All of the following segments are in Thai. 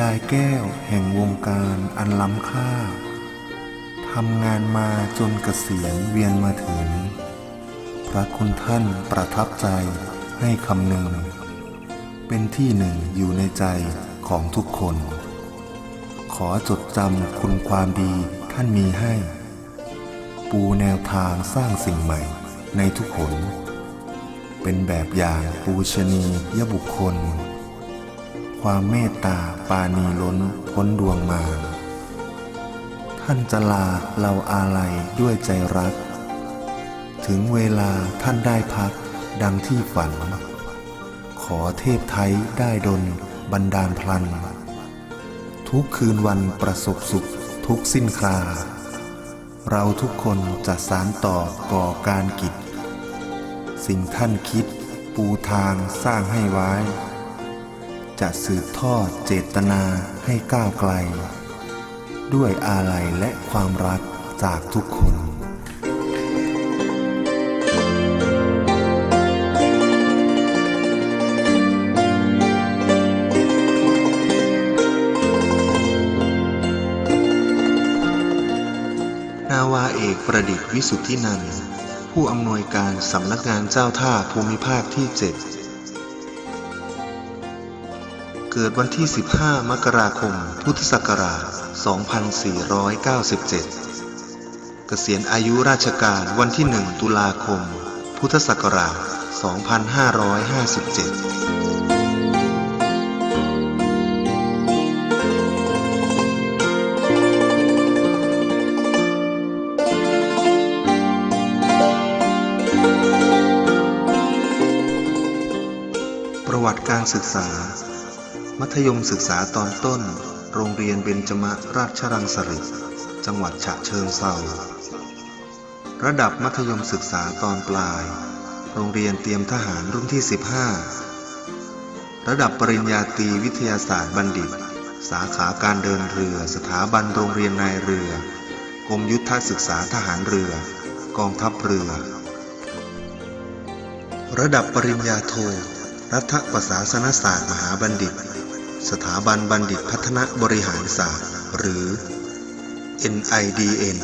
ดายแก้วแห่งวงการอันล้ำค่า ทำงานมาจนเกษียณเวียนมาถึง พระคุณท่านประทับใจให้คำหนึ่ง เป็นที่หนึ่งอยู่ในใจของทุกคน ขอจดจำคุณความดีท่านมีให้ ปูแนวทางสร้างสิ่งใหม่ในทุกคน เป็นแบบอย่างปูชนียบุคคล ความเมตตาปานีล้นพ้นดวงมาท่านจะลาเราอาลัยด้วยใจรัก ถึงเวลาท่านได้พักดังที่ฝัน ขอเทพไทยได้ดลบันดาลพลัน ทุกคืนวันประสบสุขทุกสิ้นครา เราทุกคนจะสารต่อก่อการกิจ สิ่งท่านคิดปูทางสร้างให้ไว้ จะสืบทอดเจตนาให้ก้าวไกล ด้วยอาลัยและความรักจากทุกคนนาวาเอกประดิษฐ์วิสุทธินันผู้อำนวยการสำนักงานเจ้าท่าภูมิภาคที่7 เกิดวันที่ 15 มกราคม พุทธศักราช 2497 เกษียณอายุราชการวันที่ 1 ตุลาคม พุทธศักราช 2557ประวัติการศึกษา มัธยมศึกษาตอนต้น โรงเรียนเบญจมราชรังสฤษจังหวัดฉะเชิงเทราระดับมัธยมศึกษาตอนปลาย โรงเรียนเตรียมทหารรุ่นที่ 15 ระดับปริญญาตรีวิทยาศาสตร์บัณฑิต สาขาการเดินเรือ สถาบันโรงเรียนนายเรือกรมยุทธศึกษาทหารเรือ กองทัพเรือ ระดับปริญญาโทรัฐประศาสนศาสตร์มหาบัณฑิต สถาบันบัณฑิตพัฒนาบริหารศาสตร์ หรือ NIDN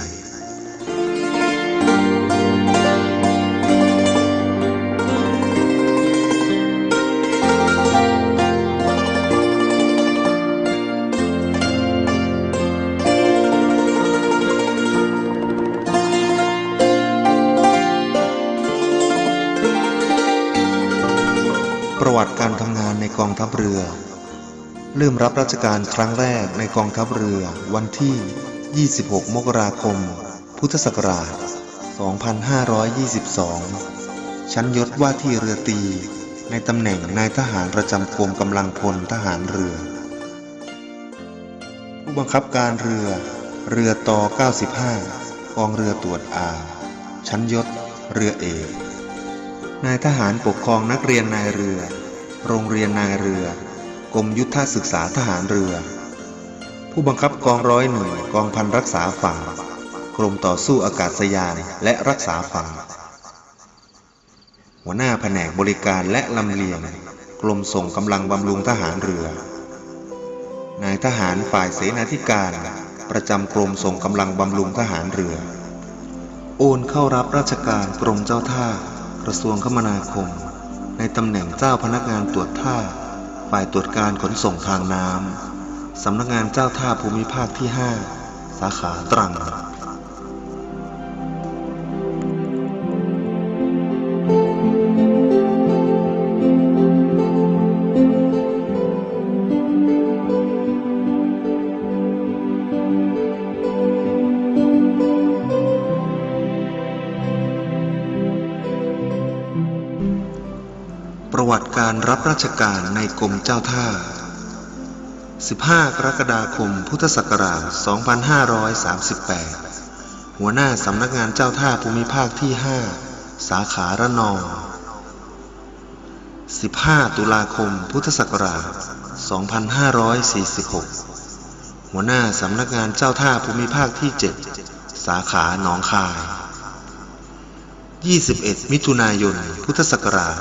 ประวัติการทำงานในกองทัพเรือ เริ่มรับราชการครั้งแรกในกองทัพเรือวันที่ 26 มกราคม พุทธศักราช 2522 ชั้นยศว่าที่เรือตี ในตำแหน่งนายทหารประจำกรมกำลังพลทหารเรือ ผู้บังคับการเรือ เรือต่อ 95 กองเรือตรวจอาชั้นยศ เรือเอก นายทหารปกครองนักเรียนนายเรือ โรงเรียนนายเรือ รมยุทธศึกษาทหารเรือ ผู้บังคับกองร้อยหน่วยกองพันรักษาฝั่ง กรมต่อสู้อากาศยานและรักษาฝั่ง หัวหน้าแผนกบริการและลำเลียง กรมส่งกำลังบำรุงทหารเรือ นายทหารฝ่ายเสนาธิการ ประจำกรมส่งกำลังบำรุงทหารเรือ โอนเข้ารับราชการกรมเจ้าท่ากระทรวงคมนาคม ในตำแหน่งเจ้าพนักงานตรวจท่า ฝ่ายตรวจการขนส่งทางน้ำ สำนักงานเจ้าท่าภูมิภาคที่ 5 สาขาตรัง ประวัติการรับราชการในกรมเจ้าท่า 15 กรกฎาคม พุทธศักราช 2538 หัวหน้าสำนักงานเจ้าท่าภูมิภาคที่ 5 สาขาระนอง 15 ตุลาคม พุทธศักราช 2546 หัวหน้าสำนักงานเจ้าท่าภูมิภาคที่ 7 สาขาหนองคาย 21 มิถุนายน พุทธศักราช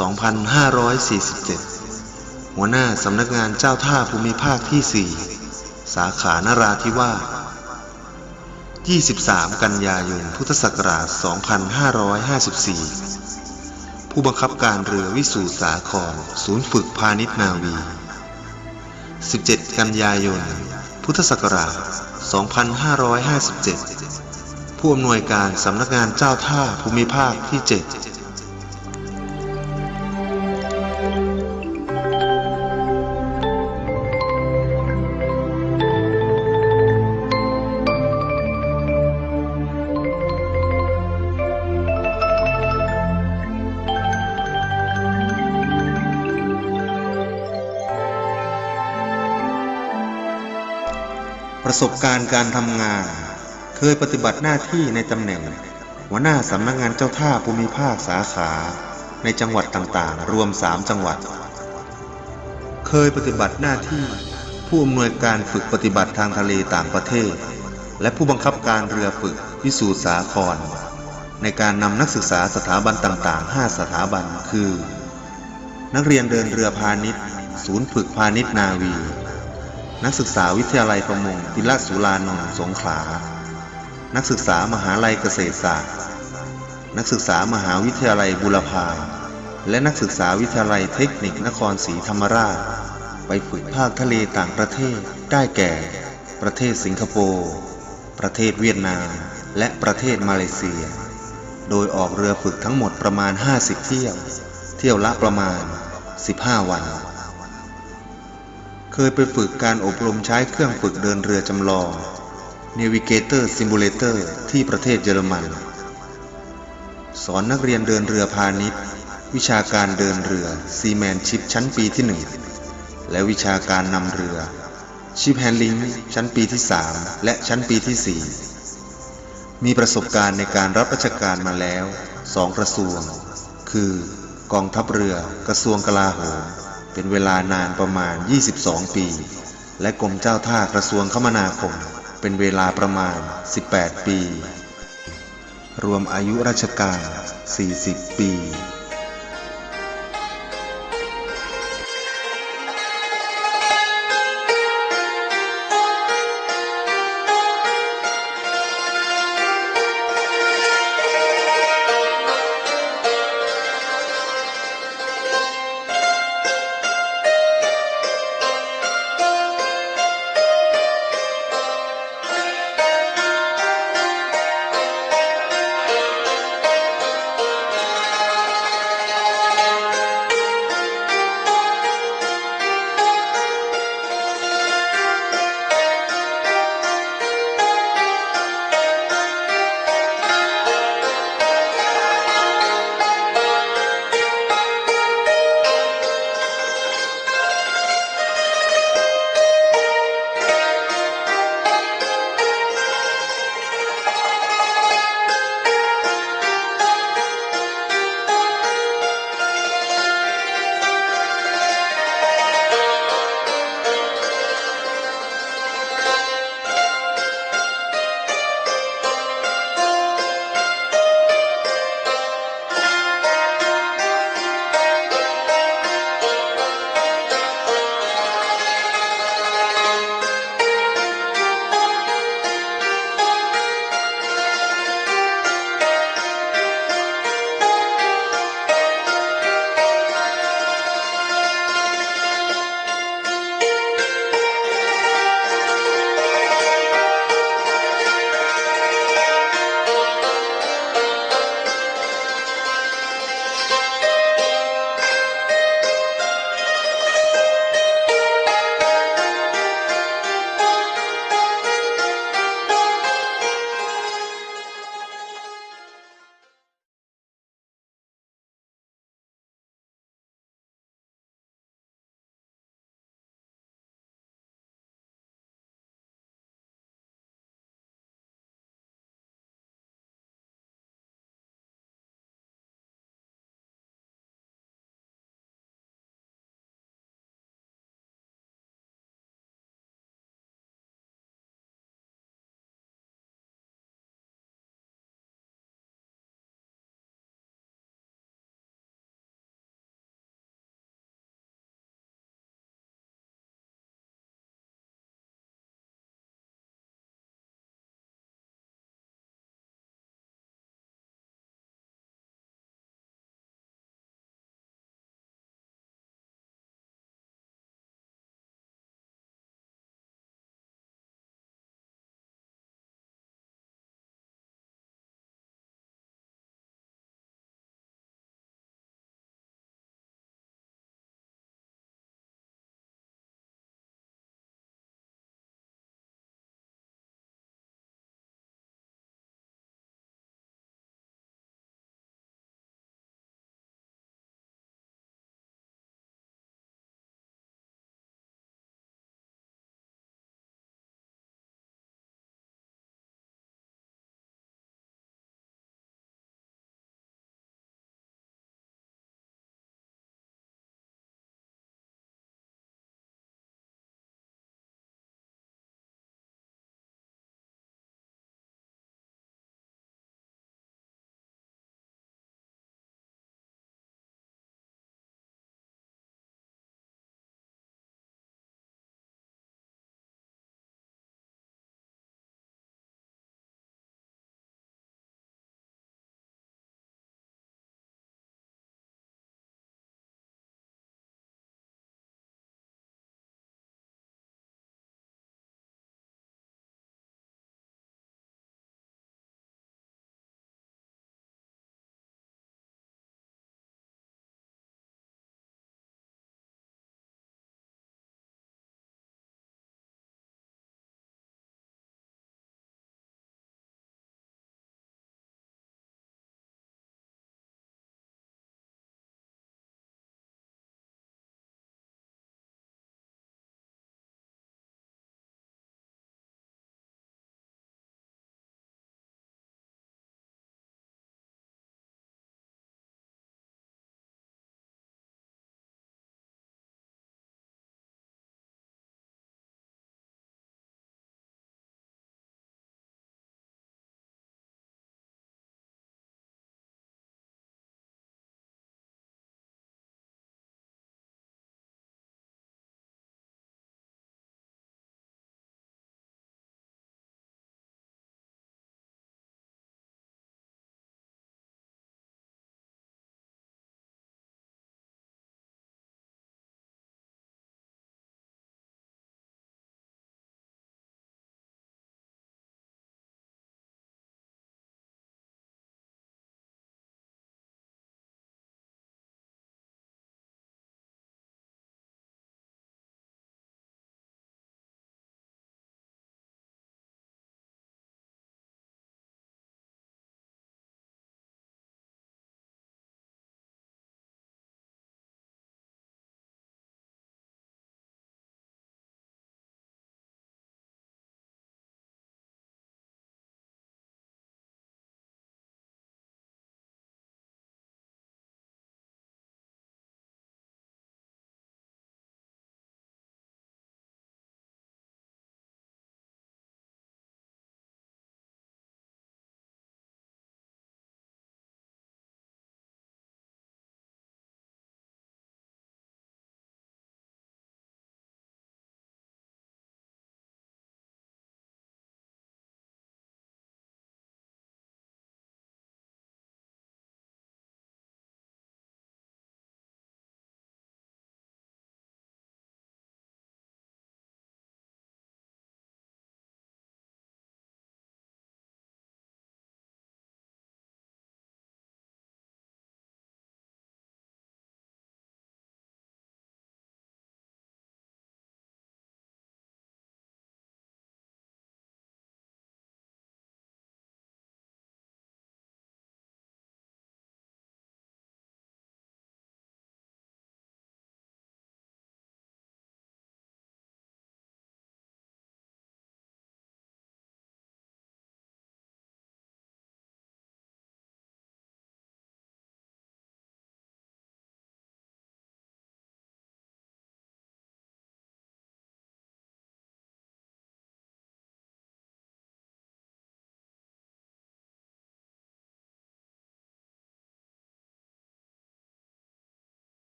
2547 หัวหน้าสำนักงานเจ้าท่าภูมิภาคที่ 4 สาขานราธิวาส23 กันยายน พุทธศักราช 2554 ผู้บังคับการเรือวิสูสาครศูนย์ฝึกพาณิชย์นาวี 17 กันยายน พุทธศักราช 2557 ผู้อำนวยการสำนักงานเจ้าท่าภูมิภาคที่ 7 ประสบการณ์การทำงาน เคยปฏิบัติหน้าที่ในตำแหน่ง หัวหน้าสำนักงานเจ้าท่าภูมิภาคสาขา ในจังหวัดต่างๆ รวม 3 จังหวัด เคยปฏิบัติหน้าที่ผู้อำนวยการฝึกปฏิบัติทางทะเลต่างประเทศ และผู้บังคับการเรือฝึกพิสูจน์สาคร ในการนำนักศึกษาสถาบันต่างๆ 5 สถาบันคือ นักเรียนเดินเรือพาณิชย์ ศูนย์ฝึกพาณิชย์นาวี นักศึกษาวิทยาลัยประมงติลสุรานนท์สงขลา นักศึกษามหาลัยเกษตรศาสตร์ นักศึกษามหาวิทยาลัยบุรพา และนักศึกษาวิทยาลัยเทคนิคนครศรีธรรมราช ไปฝึกภาคทะเลต่างประเทศได้แก่ ประเทศสิงคโปร์ประเทศเวียดนาม และประเทศมาเลเซีย โดยออกเรือฝึกทั้งหมดประมาณ 50 เที่ยว เที่ยวละประมาณ 15 วัน เคยไปฝึกการอบรมใช้เครื่องฝึกเดินเรือจำลอง Navigator Simulator ที่ประเทศเยอรมัน สอนนักเรียนเดินเรือพาณิชย์ วิชาการเดินเรือ Seamanship ชั้นปีที่ 1 และวิชาการนำเรือ Ship Handling ชั้นปีที่ 3 และชั้นปีที่ 4 มีประสบการณ์ในการรับราชการมาแล้ว 2 กระทรวง คือกองทัพเรือ กระทรวงกลาโหม เป็นเวลานานประมาณ 22 ปี และกรมเจ้าท่ากระทรวงคมนาคม เป็นเวลาประมาณ 18 ปี รวมอายุราชการ 40 ปี